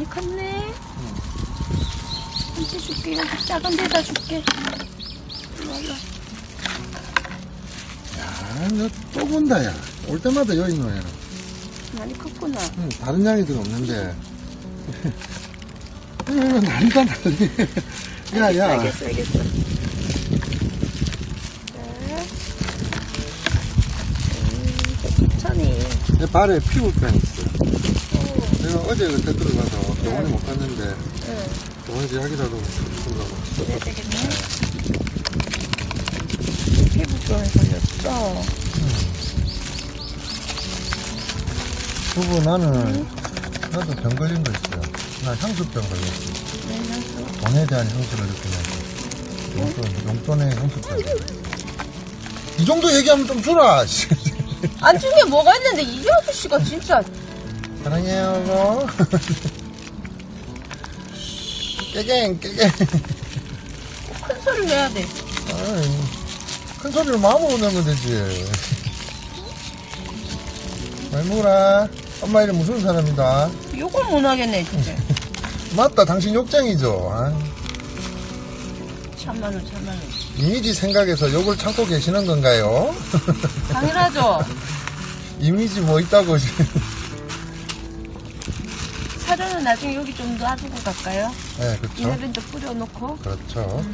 많이 컸네. 한치 줄게. 여기 작은 데다 줄게. 일로. 야, 너또 본다, 야. 올 때마다 여기 있노, 얘는. 많이 컸구나. 응, 다른 양이들 없는데. 응, 난리다, 난리. 야, 야. 알겠어, 알겠어. 자. 음, 천천히. 내 발에 피부병 있어. 오, 내가 어제 그때 들어가서 병원에 네. 못 갔는데, 응. 병원지 약이라도 주려고. 그래야 되겠네. 피부병에 걸렸어. 그리고 나는, 나도 병 걸린 거 있어요. 나 향수병 걸렸어. 네, 알았어. 돈에 대한 향수를 느끼면서. 용돈, 용돈의 향수병. 이 정도 얘기하면 좀 주라, 씨. 안 중에 뭐가 있는데 이 아저씨가 진짜 사랑해요, 뭐. 깨갱, 깨갱. 큰 소리를 내야 돼. 아이, 큰 소리를 마음으로 내면 되지. 말무라, 엄마 이름 무슨 사람이다? 욕을 못 하겠네 진짜. 맞다, 당신 욕쟁이죠. 아, 참말로 참말로. 이미지 생각해서 욕을 참고 계시는 건가요? 당연하죠. 이미지 뭐 있다고. 사료는 나중에 여기 좀 놔두고 갈까요? 네, 그렇죠. 이네벤도 뿌려놓고. 그렇죠.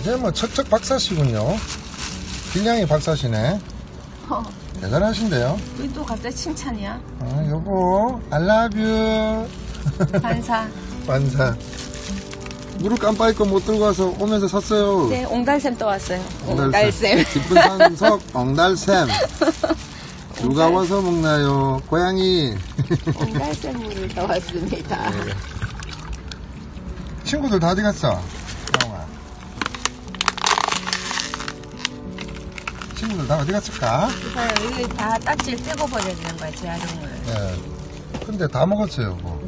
이제 뭐 척척 박사시군요. 길냥이 박사시네. 어, 대단하신데요. 왜 또 갑자기 칭찬이야? 아, 여보, I love you. 반사. 완사. 물을 깜빡이 거못 들고 와서 오면서 샀어요. 네, 옹달샘 또 왔어요. 옹달샘. 기쁜 산석, 엉달샘. 누가 와서 먹나요? 고양이. 옹달샘물을 또 왔습니다. 친구들 다 어디 갔어? 영아. 친구들 다 어디 갔을까? 이봐요, 여기 다 딱지를 떼고 버려야 되는 거야, 재활용을. 예. 근데 다 먹었어요, 뭐.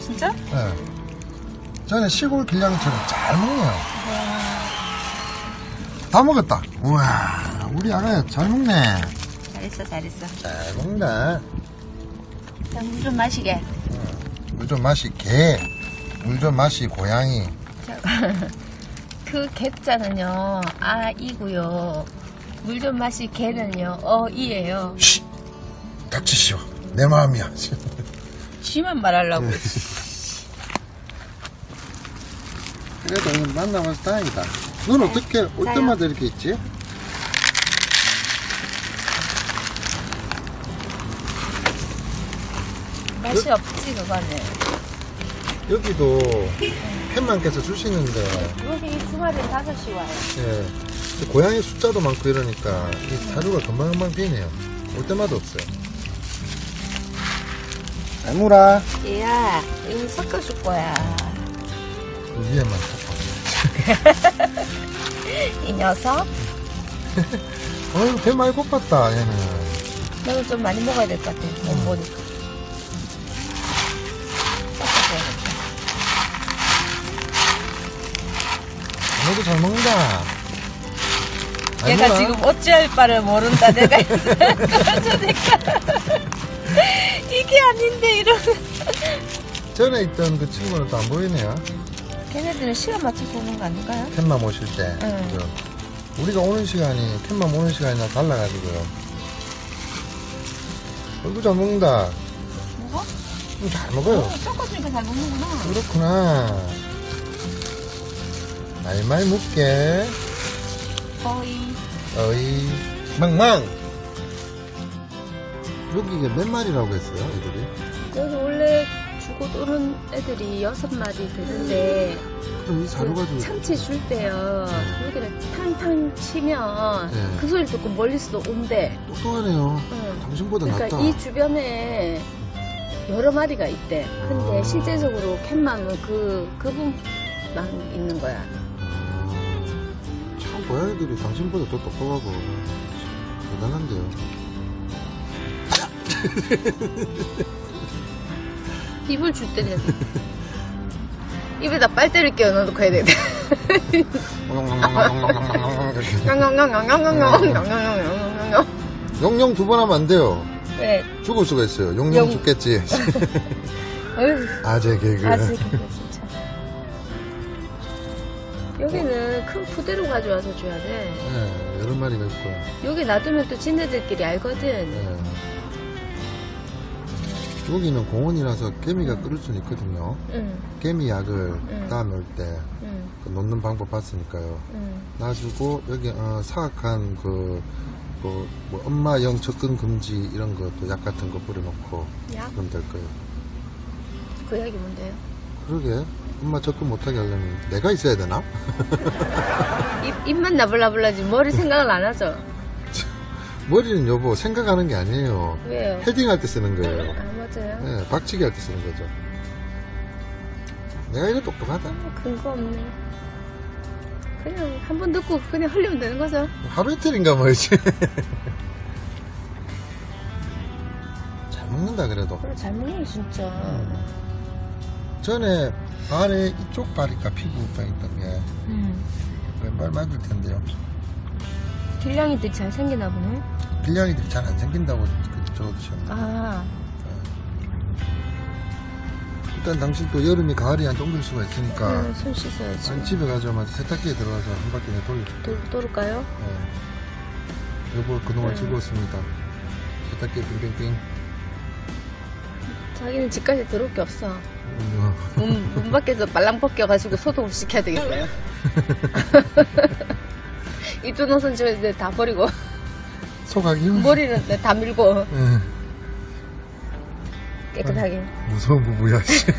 진짜? 예. 전에 시골 길냥이처럼 잘 먹네요. 다 먹었다. 우와, 우리 아가야 잘 먹네. 잘했어, 잘했어. 잘 먹네. 자, 물좀 마시게. 물좀 마시 개. 물 좀 마시 고양이. 그 갯자는요, 아, 이고요. 물 좀 마시 개는요, 어, 이에요. 쉿! 닥치시오. 내 마음이야. 지만 말하려고. 그래도 오늘 만나봐서 다행이다. 넌 어떻게 올. 때마다 이렇게 있지? 맛이 없지, 그거는. 여기도 팬만께서 주시는데 여기 주말에 5시 와요. 예. 고양이 숫자도 많고 이러니까 이 사료가 금방 금방 비네요. 올 때마다 없어요. 알무라 얘야, 이거 섞어줄 거야. 그 위에만 섞어. 이 녀석? 어휴 배 많이 고팠다 얘는. 너는 좀 많이 먹어야 될 것 같아. 못 음. 먹으니까. 너도 잘 먹는다. 얘가 알무라, 지금 어찌할 바를 모른다. 내가 그러니까 이게 아닌데 이러는. 전에 있던 그 친구는 또 안 보이네요. 걔네들은 시간 맞춰서 오는 거 아닌가요? 캔맘 오실 때. 응. 그죠? 우리가 오는 시간이 캔맘 오는 시간이랑 달라가지고요. 얼굴 잘 먹는다. 먹어? 음, 잘 먹어요. 어, 섞어주니까 잘 먹는구나. 그렇구나. 말말 묻게. 거의. 어이. 망망! 여기 이게 몇 마리라고 했어요, 애들이? 여기 원래 주고 오는 애들이 여섯 마리 되는데 그럼 이 사료 가지고. 참치 줄 때요 여기를 탕탕 치면 네. 그 소리 듣고 멀리서도 온대 똑똑하네요. 응. 당신보다 그러니까 낫다. 이 주변에 여러 마리가 있대 근데 아. 실제적으로 캔맘은 그 그분만 있는 거야 고양이들이 당신보다 더 똑똑하고. 대단한데요. 입을 줄 때는 입에다 빨대를 끼워 넣어놓고 해야 되겠다 용용 두번 하면 안 돼요. 왜 죽을 수가 있어요. 용. 죽겠지. 아재 개그. 아직 진짜. 여기는 큰 푸대로 가져와서 줘야 돼. 네, 여러 마리가 있고. 여기 놔두면 또 지네들끼리 알거든. 네. 여기는 공원이라서 개미가 끓을 수는 있거든요. 응, 개미 약을 응. 다음에 올때 응, 놓는 방법 봤으니까요. 응. 놔주고 여기 어, 사악한 그, 그, 뭐 엄마형 접근 금지 이런 것도 약 같은 거 뿌려놓고 약? 그러면 될 거예요. 그 약이 뭔데요? 그러게 엄마 접근 못하게 하려면 내가 있어야 되나? 입, 입만 나불나불하지 머리 생각을 안 하죠? 머리는 여보 생각하는 게 아니에요. 왜요? 헤딩할 때 쓰는 거예요. 아, 맞아요. 네, 박치기 할 때 쓰는 거죠. 내가 이래 똑똑하다. 아, 근거 없네. 그냥 한 번 듣고 그냥 흘리면 되는 거죠. 하루 이틀인가 뭐지. 잘 먹는다 그래도. 그래, 잘 먹네, 진짜. 음. 전에 발에 이쪽 발이가 피부가 있던 게 음. 왼발 맞을 텐데요. 길냥이들이 잘 생기나 보네. 빌량이들이 잘 안 생긴다고 그- 적어주셨네. 아, 일단 당신 또 여름이 가을이 안 쫑들 수가 있으니까 음, 손 씻어야지. 아니, 집에 가자마자 세탁기에 들어가서 한 바퀴 내 돌려줄게. 도, 도를까요? 네. 여보 그동안 음. 즐거웠습니다. 세탁기에 빙빙빙. 자기는 집까지 들어올 게 없어. 음, 문, 문 밖에서 말랑 벗겨가지고 소독을 시켜야 되겠어요. 입던 옷은 저 이제 다 버리고, 소각이 머리는 네, 다 밀고, 예. 깨끗하게. 무서운 부부야. 씨.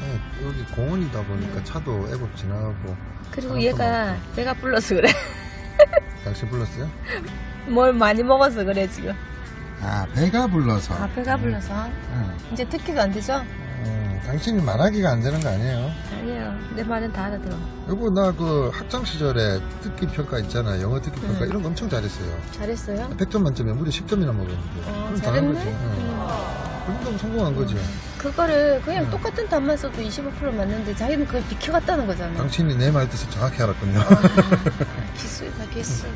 네, 여기 공원이다 보니까 차도 애법 지나가고 그리고 얘가 배가 불러서 그래. 당신 불렀어요? 뭘 많이 먹어서 그래, 지금. 아 배가 불러서. 아, 배가 불러서. 응. 이제 듣기도 안 되죠? 음, 당신이 말하기가 안 되는 거 아니에요? 아니에요. 내 말은 다 알아들어. 여보 나 그 학창 시절에 듣기 평가 있잖아 영어 듣기 평가 응. 이런 거 엄청 잘했어요. 잘했어요? 100점 만점에 무려 10점이나 먹었는데. 어, 잘했네? 거지. 응. 음. 그 정도면 성공한 거지. 그거를 그냥 응. 똑같은 답만 써도 25% 맞는데 자기는 그걸 비켜갔다는 거잖아. 당신이 내 말 뜻을 정확히 알았군요. 기술이다, 기술.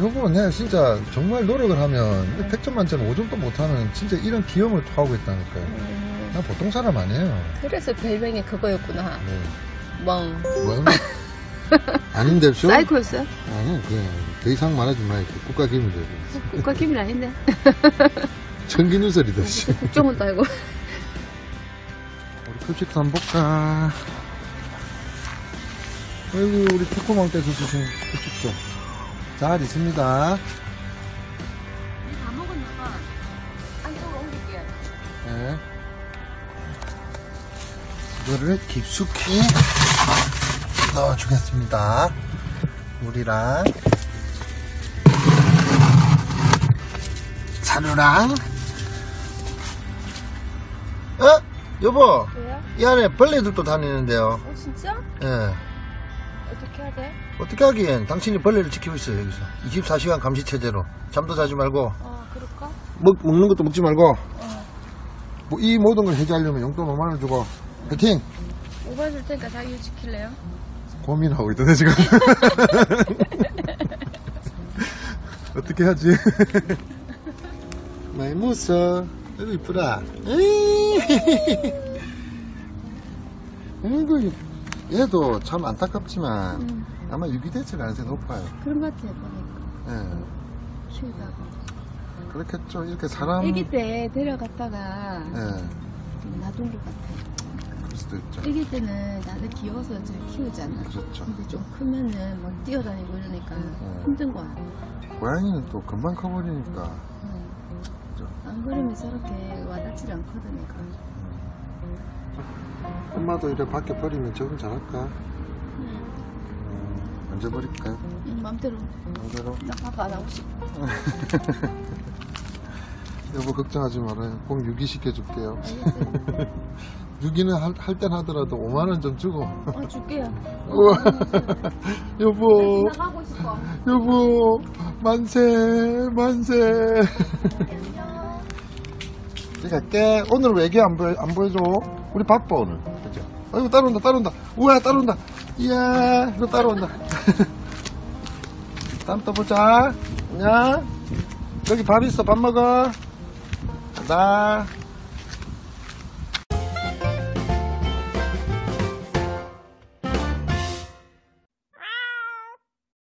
여보, 내가 진짜 정말 노력을 하면 100점 만점에 5점도 못하면 진짜 이런 기염을 토하고 있다니까요. 음, 난 보통 사람 아니에요. 그래서 별명이 그거였구나. 네. 멍. 뭐? 아닌데, 쇼? 사이코였어요? 아니, 그래. 더 이상 말하지 마. 이렇게 국가 기밀 되고. 국가 기밀 아닌데. 천기 누설이다, 씨. 국정은 따고. 우리 급식도 한번 볼까? 아이고, 우리 초코망 떼서 주신 급식도. 잘 있습니다. 다 먹었나봐. 안쪽으로 옮길게요. 네. 이거를 깊숙이 넣어주겠습니다. 물이랑 사료랑 어? 여보 왜요? 이 안에 벌레들도 다니는데요 어, 진짜? 예. 어떻게 해야 돼? 어떻게 하기엔 당신이 벌레를 지키고 있어요 여기서 24시간 감시체제로 잠도 자지 말고 어, 그럴까? 먹, 먹는 것도 먹지 말고 어. 뭐 이 모든 걸 해결하려면 용돈 5만원 주고 화이팅! 오바 줄 테니까 자기 지킬래요? 고민하고 있던데 지금 어떻게 하지? 많이 무서 아이고 이쁘다 아이고 얘도 참 안타깝지만 음. 아마 유기됐을 가능성이 높아요 그런 것 같아요, 보니까. 예 키우다가. 그렇겠죠 이렇게 사람 아기 때 데려갔다가 예 놔둔 것 같아. 그럴 수도 있죠 아기 때는 나를 귀여워서 잘 키우잖아. 그렇죠 근데 좀 크면은 막 뛰어다니고 이러니까 음. 힘든 거야. 고양이는 또 금방 커버리니까 응. 그죠? 안 그러면 저렇게 와닿질 않거든, 얘가. 엄마도 이렇게 밖에 버리면 적응 잘할까? 응. 음, 언제 버릴까요? 응, 맘대로. 언제로? 나 papá 안 하고 싶어. 여보 걱정하지 말아요. 꼭 유기 시켜줄게요. 알겠어요. 유기는 할, 할땐 하더라도 5만 원 좀 주고. 어, 줄게요. 우와. 여보, 나가고 싶어. 여보, 만세, 만세. 이제 갈게. 오늘 왜 애기 안, 보여, 안 보여줘? 우리 바빠, 오늘. 그죠? 아이고, 따라온다, 따라온다. 우와, 따라온다. 이야, 이거 따라온다. 다음 또 보자. 안녕. 여기 밥 있어 밥 먹어 나